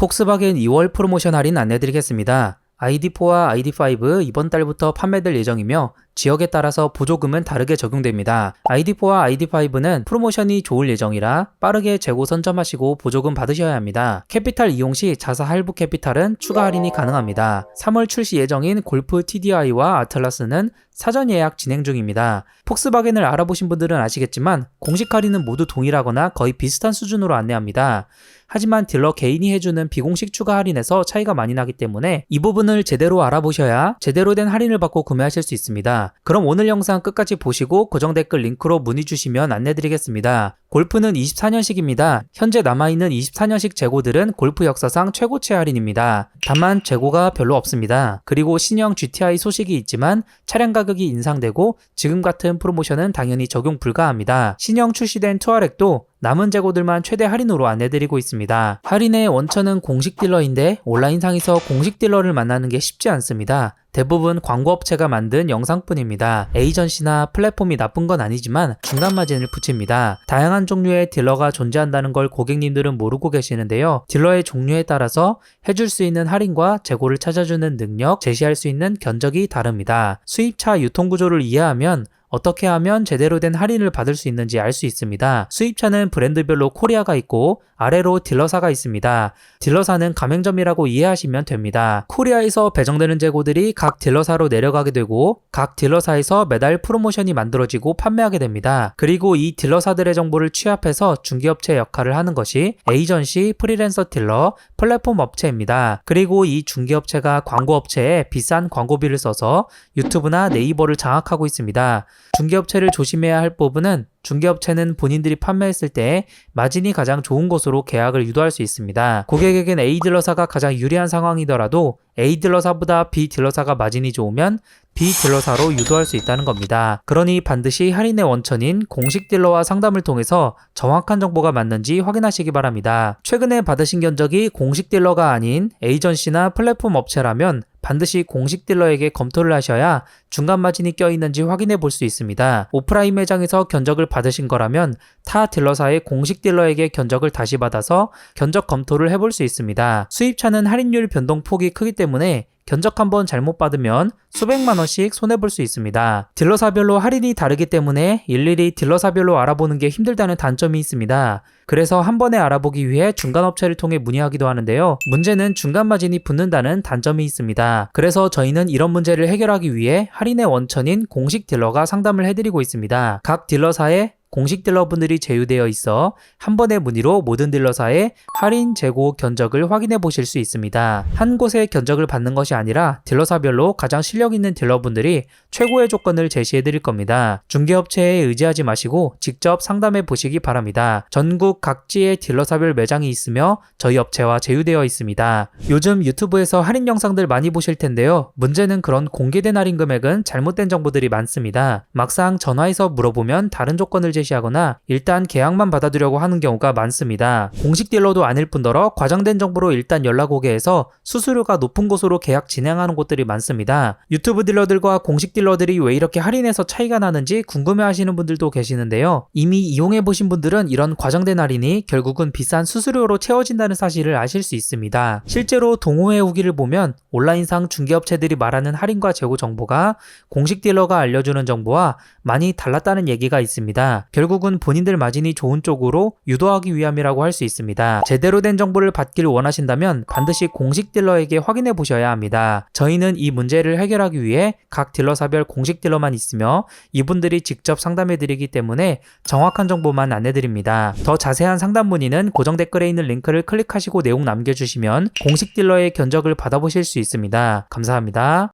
폭스바겐 2월 프로모션 할인 안내드리겠습니다. ID4와 ID5 이번 달부터 판매될 예정이며 지역에 따라서 보조금은 다르게 적용됩니다. ID4와 ID5는 프로모션이 좋을 예정이라 빠르게 재고 선점하시고 보조금 받으셔야 합니다. 캐피탈 이용 시 자사 할부 캐피탈은 추가 할인이 가능합니다. 3월 출시 예정인 골프 TDI와 아틀라스는 사전 예약 진행 중입니다. 폭스바겐을 알아보신 분들은 아시겠지만 공식 할인은 모두 동일하거나 거의 비슷한 수준으로 안내합니다. 하지만 딜러 개인이 해주는 비공식 추가 할인에서 차이가 많이 나기 때문에 이 부분을 제대로 알아보셔야 제대로 된 할인을 받고 구매하실 수 있습니다. 그럼 오늘 영상 끝까지 보시고 고정 댓글 링크로 문의 주시면 안내드리겠습니다. 골프는 24년식입니다. 현재 남아있는 24년식 재고들은 골프 역사상 최고치 할인입니다. 다만 재고가 별로 없습니다. 그리고 신형 GTI 소식이 있지만 차량 가격이 인상되고 지금 같은 프로모션은 당연히 적용 불가합니다. 신형 출시된 투아렉도 남은 재고들만 최대 할인으로 안내드리고 있습니다. 할인의 원천은 공식 딜러인데 온라인상에서 공식 딜러를 만나는 게 쉽지 않습니다. 대부분 광고업체가 만든 영상뿐입니다. 에이전시나 플랫폼이 나쁜 건 아니지만 중간 마진을 붙입니다. 다양한 종류의 딜러가 존재한다는 걸 고객님들은 모르고 계시는데요. 딜러의 종류에 따라서 해줄 수 있는 할인과 재고를 찾아주는 능력, 제시할 수 있는 견적이 다릅니다. 수입차 유통구조를 이해하면 어떻게 하면 제대로 된 할인을 받을 수 있는지 알 수 있습니다. 수입차는 브랜드별로 코리아가 있고 아래로 딜러사가 있습니다. 딜러사는 가맹점이라고 이해하시면 됩니다. 코리아에서 배정되는 재고들이 각 딜러사로 내려가게 되고 각 딜러사에서 매달 프로모션이 만들어지고 판매하게 됩니다. 그리고 이 딜러사들의 정보를 취합해서 중개업체 역할을 하는 것이 에이전시, 프리랜서 딜러, 플랫폼 업체입니다. 그리고 이 중개업체가 광고업체에 비싼 광고비를 써서 유튜브나 네이버를 장악하고 있습니다. 중개업체를 조심해야 할 부분은 중개업체는 본인들이 판매했을 때 마진이 가장 좋은 곳으로 계약을 유도할 수 있습니다. 고객에겐 A 딜러사가 가장 유리한 상황이더라도 A 딜러사보다 B 딜러사가 마진이 좋으면 B 딜러사로 유도할 수 있다는 겁니다. 그러니 반드시 할인의 원천인 공식 딜러와 상담을 통해서 정확한 정보가 맞는지 확인하시기 바랍니다. 최근에 받으신 견적이 공식 딜러가 아닌 에이전시나 플랫폼 업체라면 반드시 공식 딜러에게 검토를 하셔야 중간 마진이 껴있는지 확인해 볼 수 있습니다. 오프라인 매장에서 견적을 받으신 거라면 타 딜러사의 공식 딜러에게 견적을 다시 받아서 견적 검토를 해볼 수 있습니다. 수입차는 할인율 변동폭이 크기 때문에 견적 한번 잘못 받으면 수백만 원씩 손해볼 수 있습니다. 딜러사별로 할인이 다르기 때문에 일일이 딜러사별로 알아보는 게 힘들다는 단점이 있습니다. 그래서 한 번에 알아보기 위해 중간 업체를 통해 문의하기도 하는데요. 문제는 중간 마진이 붙는다는 단점이 있습니다. 그래서 저희는 이런 문제를 해결하기 위해 할인의 원천인 공식 딜러가 상담을 해드리고 있습니다. 각 딜러사에 공식 딜러분들이 제휴되어 있어 한 번의 문의로 모든 딜러사의 할인 재고 견적을 확인해 보실 수 있습니다. 한 곳에 견적을 받는 것이 아니라 딜러사별로 가장 실력 있는 딜러분들이 최고의 조건을 제시해 드릴 겁니다. 중개업체에 의지하지 마시고 직접 상담해 보시기 바랍니다. 전국 각지의 딜러사별 매장이 있으며 저희 업체와 제휴되어 있습니다. 요즘 유튜브에서 할인 영상들 많이 보실 텐데요. 문제는 그런 공개된 할인 금액은 잘못된 정보들이 많습니다. 막상 전화해서 물어보면 다른 조건을 제시하거나 일단 계약만 받아두려고 하는 경우가 많습니다. 공식 딜러도 아닐 뿐더러 과장된 정보로 일단 연락 오게 해서 수수료가 높은 곳으로 계약 진행하는 곳들이 많습니다. 유튜브 딜러들과 공식 딜러들이 왜 이렇게 할인해서 차이가 나는지 궁금해 하시는 분들도 계시는데요. 이미 이용해 보신 분들은 이런 과장된 할인이 결국은 비싼 수수료로 채워진다는 사실을 아실 수 있습니다. 실제로 동호회 후기를 보면 온라인상 중개업체들이 말하는 할인과 재고 정보가 공식 딜러가 알려주는 정보와 많이 달랐다는 얘기가 있습니다. 결국은 본인들 마진이 좋은 쪽으로 유도하기 위함이라고 할 수 있습니다. 제대로 된 정보를 받길 원하신다면 반드시 공식 딜러에게 확인해 보셔야 합니다. 저희는 이 문제를 해결하기 위해 각 딜러사별 공식 딜러만 있으며 이분들이 직접 상담해 드리기 때문에 정확한 정보만 안내 드립니다. 더 자세한 상담 문의는 고정 댓글에 있는 링크를 클릭하시고 내용 남겨주시면 공식 딜러의 견적을 받아보실 수 있습니다. 감사합니다.